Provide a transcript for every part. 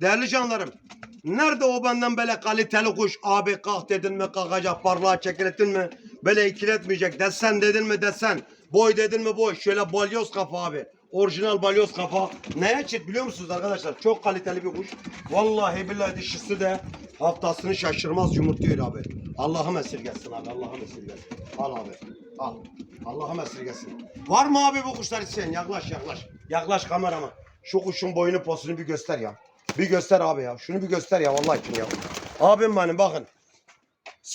Değerli canlarım. Nerede o benden böyle kaliteli kuş? Abi kalk dedin mi kalkacak, parlağa çekilettin mi? Böyle ikiletmeyecek. Desen dedin mi desen. Boy dedin mi boy. Şöyle balyoz kafa abi. Orijinal balyoz kafa. Neye çit biliyor musunuz arkadaşlar? Çok kaliteli bir kuş. Vallahi billahi dişisi de haftasını şaşırmaz yumurtluyor abi. Allah'ım esirgesin abi. Allah'ım esirgesin. Al abi. Al. Allah'ım esirgesin. Var mı abi bu kuşlar isteyen? Yaklaş yaklaş. Yaklaş kamerama. Şu kuşun boyunu posunu bir göster ya. Bir göster abi ya. Şunu bir göster ya vallahi için ya. Abim benim bakın.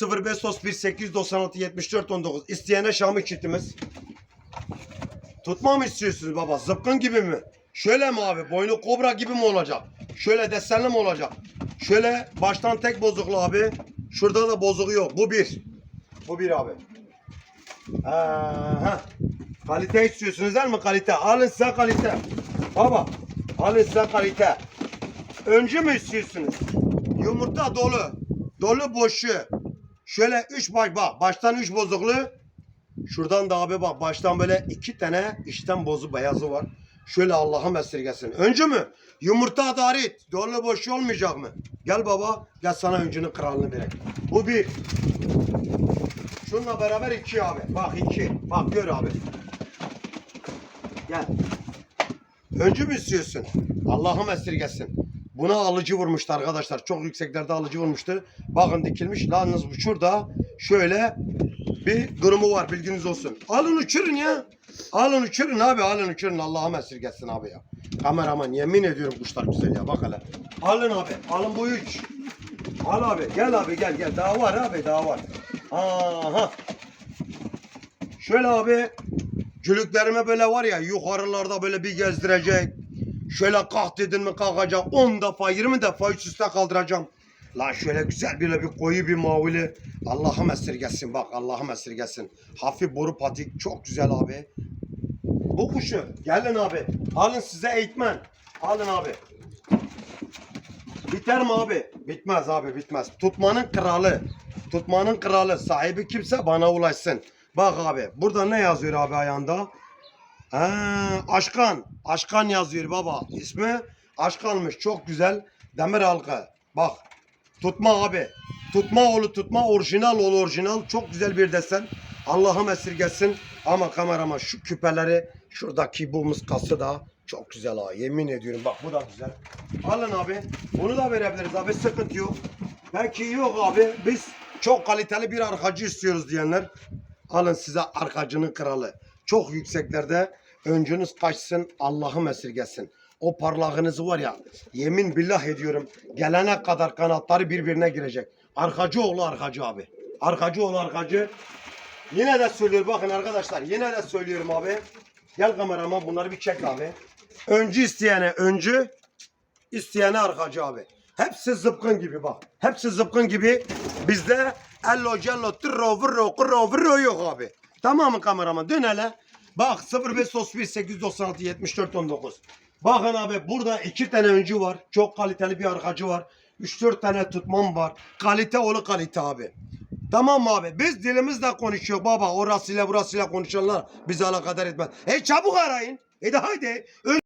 0531 896 74 19 isteyene Şam'ı çitimiz. Tutma mı istiyorsunuz baba? Zıpkın gibi mi? Şöyle mi abi? Boynu kobra gibi mi olacak? Şöyle desenli mi olacak? Şöyle baştan tek bozuklu abi. Şurada da bozuğu yok. Bu bir. Bu bir abi. Aha. Kalite istiyorsunuz değil mi kalite? Alın size kalite. Baba alın size kalite. Öncü mü istiyorsunuz? Yumurta dolu. Dolu boşu. Şöyle üç baş bak. Baştan üç bozuklu. Şuradan da abi bak baştan böyle iki tane içten bozu beyazı var. Şöyle Allah'ım esirgesin. Öncü mü? Yumurta darit. Dolu boşu olmayacak mı? Gel baba. Gel sana öncünün kralını vereyim. Bu bir. Şununla beraber iki abi. Bak iki. Bak gör abi. Gel. Öncü mü istiyorsun? Allah'ım esirgesin. Buna alıcı vurmuştu arkadaşlar. Çok yükseklerde alıcı vurmuştu. Bakın dikilmiş. Yalnız bu şurada şöyle bir durumu var bilginiz olsun. Alın uçurun ya. Alın uçurun abi alın uçurun. Allah'ım esirgesin abi ya. Kameraman yemin ediyorum kuşlar güzel ya bak hele. Alın abi. Alın bu üç. Al abi gel abi gel gel. Daha var abi daha var. Aha. Şöyle abi cülüklerime böyle var ya yukarılarda böyle bir gezdirecek. Şöyle kalk dedin mi kalkacak 10 defa 20 defa üst üste kaldıracağım. Lan şöyle güzel böyle bir koyu bir mavili. Allah'ım esirgesin bak Allah'ım esirgesin. Hafif boru patik çok güzel abi. Bu kuşu gelin abi. Alın size eğitmen. Alın abi. Biter mi abi? Bitmez abi bitmez. Tutmanın kralı. Tutmanın kralı. Sahibi kimse bana ulaşsın. Bak abi burada ne yazıyor abi ayağında? Ha, Aşkan. Aşkan yazıyor baba. İsmi Aşkanmış. Çok güzel. Demir halka. Bak. Tutma abi. Tutma oğlu tutma. Orijinal oğlu orijinal. Çok güzel bir desen. Allah'ım esirgesin. Ama kamerama şu küpeleri şuradaki bu mıskası da çok güzel ha. Yemin ediyorum bak bu da güzel. Alın abi. Bunu da verebiliriz abi. Sıkıntı yok. Belki yok abi. Biz çok kaliteli bir arkacı istiyoruz diyenler. Alın size arkacının kralı. Çok yükseklerde öncünüz kaçsın Allah'ım esirgesin. O parlağınız var ya yemin billah ediyorum gelene kadar kanatları birbirine girecek. Arkacı oğlu arkacı abi. Arkacı oğlu arkacı. Yine de söylüyorum bakın arkadaşlar yine de söylüyorum abi. Gel kamerama bunları bir çek abi. Öncü isteyene öncü, isteyene arkacı abi. Hepsi zıpkın gibi bak. Hepsi zıpkın gibi. Bizde ello cello tırro vırro kurro vırro yok abi. Tamam mı kameraman? Dön hele. Bak 0531 896 74 19. Bakın abi burada iki tane öncü var. Çok kaliteli bir arkacı var. 3-4 tane tutmam var. Kalite oğlu kalite abi. Tamam mı abi? Biz dilimizle konuşuyor baba. Orasıyla burasıyla konuşanlar bizi alakadar etmez. E çabuk arayın. E de haydi.